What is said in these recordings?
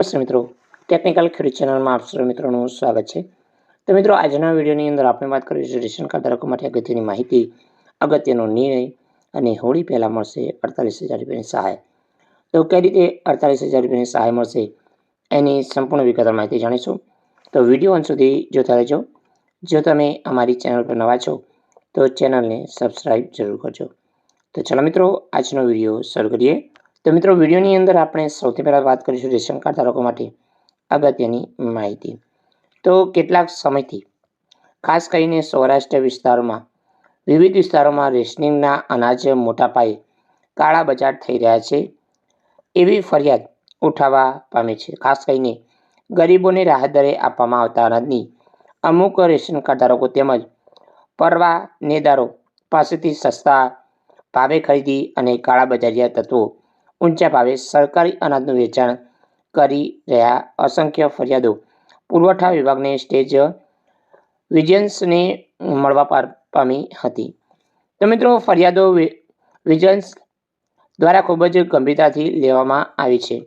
નમસ્તે મિત્રો. ટેકનિકલ ખેડૂત ચેનલમાં આપ સર્વ મિત્રોનું સ્વાગત છે. તો મિત્રો, આજના વિડીયોની અંદર આપણે વાત કરીશું રેશન કાર્ડ ધારકો માટે અગત્યની માહિતી, અગત્યનો નિર્ણય અને હોળી પહેલાં મળશે અડતાલીસ હજાર રૂપિયાની સહાય. તો કઈ રીતે અડતાલીસ હજાર રૂપિયાની સહાય મળશે એની સંપૂર્ણ વિગતવાર માહિતી જાણીશું. તો વીડિયો અંત સુધી જોતા રહેજો. જો તમે અમારી ચેનલ પર નવા છો, તો ચેનલને સબસ્ક્રાઈબ જરૂર કરજો. તો ચલો મિત્રો, આજનો વીડિયો શરૂ કરીએ. તો મિત્રો, વિડીયોની અંદર આપણે સૌથી પહેલાં વાત કરીશું રેશન કાર્ડ ધારકો માટે અગત્યની માહિતી. તો કેટલાક સમયથી, ખાસ કરીને સૌરાષ્ટ્ર વિસ્તારોમાં, વિવિધ વિસ્તારોમાં રેશનિંગના અનાજ મોટા પાયે કાળા બજાર થઈ રહ્યા છે. એવી ફરિયાદ ઉઠાવવા પામે છે. ખાસ કરીને ગરીબોને રાહત દરે આપવામાં આવતા અનાજની અમુક રેશન કાર્ડ ધારકો તેમજ પરવાનેદારો પાસેથી સસ્તા ભાવે ખરીદી અને કાળા બજારિયા તત્વો ઊંચા ભાવે સરકારી અનાજનું વેચાણ કરી રહ્યા અસંખ્ય ફરિયાદો. પુરવઠા વિભાગને સ્ટેજ વિજિલન્સને મળવા પામી હતી. તો મિત્રો, ફરિયાદો વિજિલન્સ દ્વારા ખૂબ જ ગંભીરતાથી લેવામાં આવી છે.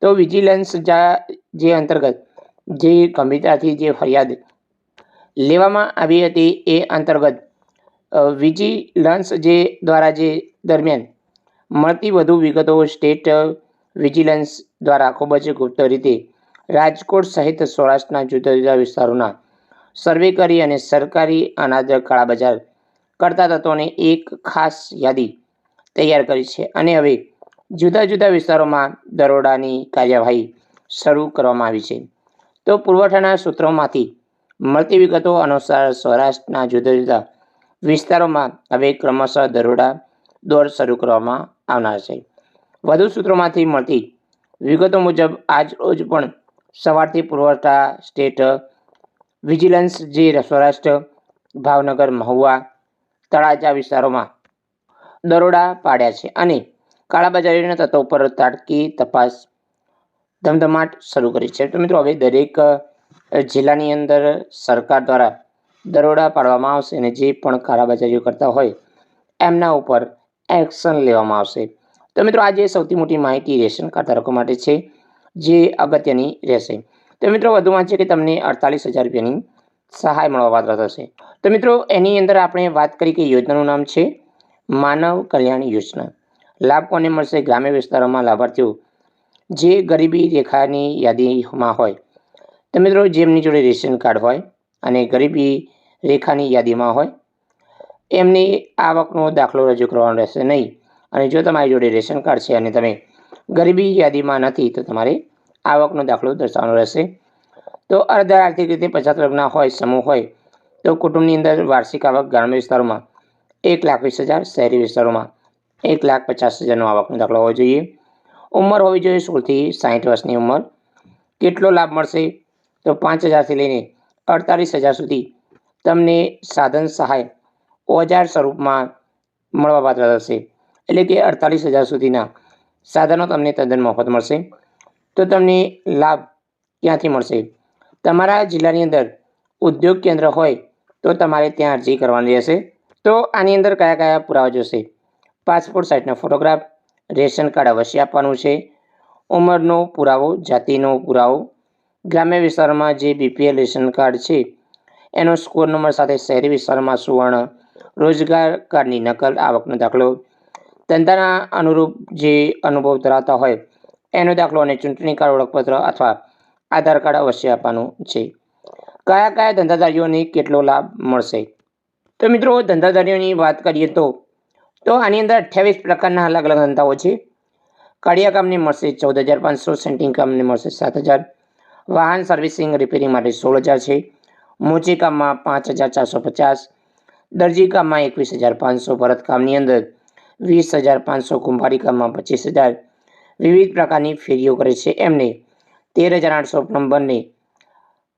તો વિજિલન્સ જા- અંતર્ગત જે ગંભીરતાથી જે ફરિયાદ લેવામાં આવી હતી એ અંતર્ગત વિજિલન્સ જે દ્વારા જે દરમિયાન મળતી વધુ વિગતો સ્ટેટ વિજિલન્સ દ્વારા ખૂબ જ ગુપ્ત રીતે રાજકોટ સહિત સૌરાષ્ટ્રના જુદા જુદા વિસ્તારોના સર્વે કરી અને સરકારી અનાજ કાળાબજાર કરતા તત્વોને એક ખાસ યાદી તૈયાર કરી છે અને હવે જુદા જુદા વિસ્તારોમાં દરોડાની કાર્યવાહી શરૂ કરવામાં આવી છે. તો પુરવઠાના સૂત્રોમાંથી મળતી વિગતો અનુસાર સૌરાષ્ટ્રના જુદા જુદા વિસ્તારોમાં હવે ક્રમશઃ દરોડા દોર શરૂ કરવામાં આવનાર છે. વધુ સૂત્રોમાંથી મળતી વિગતો મુજબ આજ રોજ પણ સવારથી પુરવઠા સ્ટેટ વિજિલન્સ જે સૌરાષ્ટ્ર ભાવનગર, મહુવા તળાજા વિસ્તારોમાં દરોડા પાડ્યા છે અને કાળાબજારીના તત્વો પર તાટકી તપાસ ધમધમાટ શરૂ કરી છે. તો મિત્રો, હવે દરેક જિલ્લાની અંદર સરકાર દ્વારા દરોડા પાડવામાં આવશે અને જે પણ કાળાબજારીઓ કરતા હોય, એમના ઉપર એક્શન લેવામાં આવશે. તો મિત્રો, આજે સૌથી મોટી માહિતી રેશન કાર્ડ ધારકો માટે છે, જે અગત્યની રહેશે. તો મિત્રો, વધુમાં છે કે તમને અડતાલીસ હજાર રૂપિયાની સહાય મળવાપાત્ર થશે. તો મિત્રો, એની અંદર આપણે વાત કરી કે યોજનાનું નામ છે, માનવ કલ્યાણ યોજના. લાભ કોને મળશે? ગ્રામ્ય વિસ્તારોમાં લાભાર્થીઓ જે ગરીબી રેખાની યાદીમાં હોય. તો મિત્રો, જેમની જોડે રેશન કાર્ડ હોય અને ગરીબી રેખાની યાદીમાં હોય એમની આવકનો દાખલો રજૂ કરવાનો રહેશે નહીં. અને જો તમારી જોડે રેશન કાર્ડ છે અને તમે ગરીબી યાદીમાં નથી, તો તમારે આવકનો દાખલો દર્શાવવાનો રહેશે. તો અર્ધ આર્થિક રીતે પચાસ વર્ગના હોય, સમૂહ હોય, તો કુટુંબની અંદર વાર્ષિક આવક ગ્રામ્ય વિસ્તારોમાં એક લાખ વીસ હજાર, શહેરી વિસ્તારોમાં એક લાખ પચાસ હજારનો આવકનો દાખલો હોવો જોઈએ. ઉંમર હોવી જોઈએ સોળથી સાઠ વર્ષની ઉંમર. કેટલો લાભ મળશે? તો પાંચ હજારથી લઈને અડતાલીસ હજાર સુધી તમને સાધન સહાય ઓજાર સ્વરૂપમાં મળવાપાત્ર થશે. એટલે કે અડતાલીસ હજાર સુધીના સાધનો તમને તદ્દન મફત મળશે. તો તમને લાભ ક્યાંથી મળશે? તમારા જિલ્લાની અંદર ઉદ્યોગ કેન્દ્ર હોય તો તમારે ત્યાં અરજી કરવાની રહેશે. તો આની અંદર કયા કયા પુરાવા જોશે? પાસપોર્ટ સાઇઝનો ફોટોગ્રાફ, રેશન કાર્ડ અવશ્ય આપવાનું છે. ઉંમરનો પુરાવો, જાતિનો પુરાવો, ગ્રામ્ય વિસ્તારમાં જે બીપીએલ રેશન કાર્ડ છે, એનો સ્કોર નંબર સાથે શહેરી વિસ્તારમાં સુવર્ણ રોજગાર કાર્ડની નકલ આવકનો દાખલો ધંધાના અનુરૂપ જે અનુભવ ધરાવતા હોય, એનો દાખલો અને ચૂંટણી કાર્ડ ઓળખપત્ર અથવા આધાર કાર્ડ અવશ્ય આપવાનું છે. કયા કયા ધંધાધારીઓને કેટલો લાભ મળશે? તો મિત્રો ધંધાધારીઓની વાત કરીએ તો તો આની અંદર અઠ્યાવીસ પ્રકારના અલગ અલગ ધંધાઓ છે. કડિયા કામને મળશે ચૌદ હજાર પાંચસો, સેન્ટિંગ કામને મળશે સાત હજાર વાહન સર્વિસિંગ, રિપેરિંગ માટે સોળ હજાર છે. મોચી કામમાં પાંચ હજાર ચારસો પચાસ દરજી કામમાં એકવીસ હજાર પાંચસો ભરતકામની અંદર વીસ હજાર પાંચસો કુંભારી કામમાં પચીસ હજાર વિવિધ પ્રકારની ફેરીઓ કરે છે. એમને તેર હજાર આઠસો પ્લમ્બરને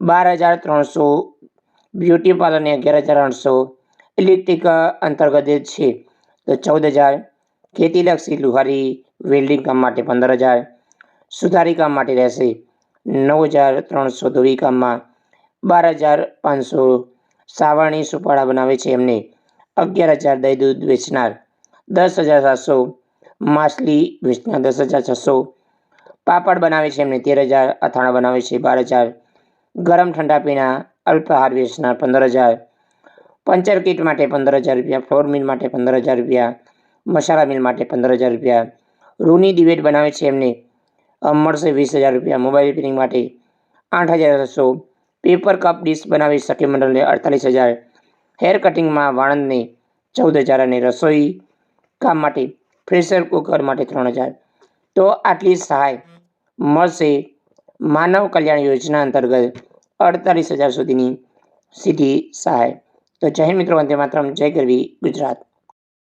બાર હજાર ત્રણસો બ્યુટી પાર્લરને અગિયાર હજાર આઠસો ઇલેક્ટ્રિક અંતર્ગત છે. તો ચૌદ હજાર ખેતીલક્ષી લુહારી વેલ્ડિંગ કામ માટે પંદર હજાર સુધારી કામ માટે રહેશે. નવ હજાર ત્રણસો ધોવી કામમાં બાર હજાર પાંચસો સાવરણી સુપાળા બનાવે છે. એમને અગિયાર હજાર દહીં દૂધ વેચનાર દસ હજાર સાતસો માછલી વેચનાર દસ હજાર છસો પાપડ બનાવે છે. એમને તેર હજાર અથાણા બનાવે છે. બાર હજાર ગરમ ઠંડા પીણા અલ્પાહાર વેચનાર પંદર હજાર પંચર કીટ માટે પંદર હજાર રૂપિયા ફ્લોર મિલ માટે પંદર હજાર રૂપિયા, મસાલા મિલ માટે પંદર હજાર રૂપિયા, રૂની દિવેટ બનાવે છે. એમને મળશે વીસ હજાર રૂપિયા, મોબાઈલ રિપેરિંગ માટે આઠ હજાર છસો પેપર કપ ડીશ બનાવી સખી મંડળને અડતાલીસ હજાર. હેર કટિંગમાં વાણંદને ચૌદ હજાર અને રસોઈ કામ માટે પ્રેશર કુકર માટે ત્રણ હજાર. તો આટલી સહાય મળશે માનવ કલ્યાણ યોજના અંતર્ગત અડતાલીસ હજાર સુધીની સીધી સહાય. તો જય મિત્રો, વંદે માત્રમ, જય ગરવી ગુજરાત.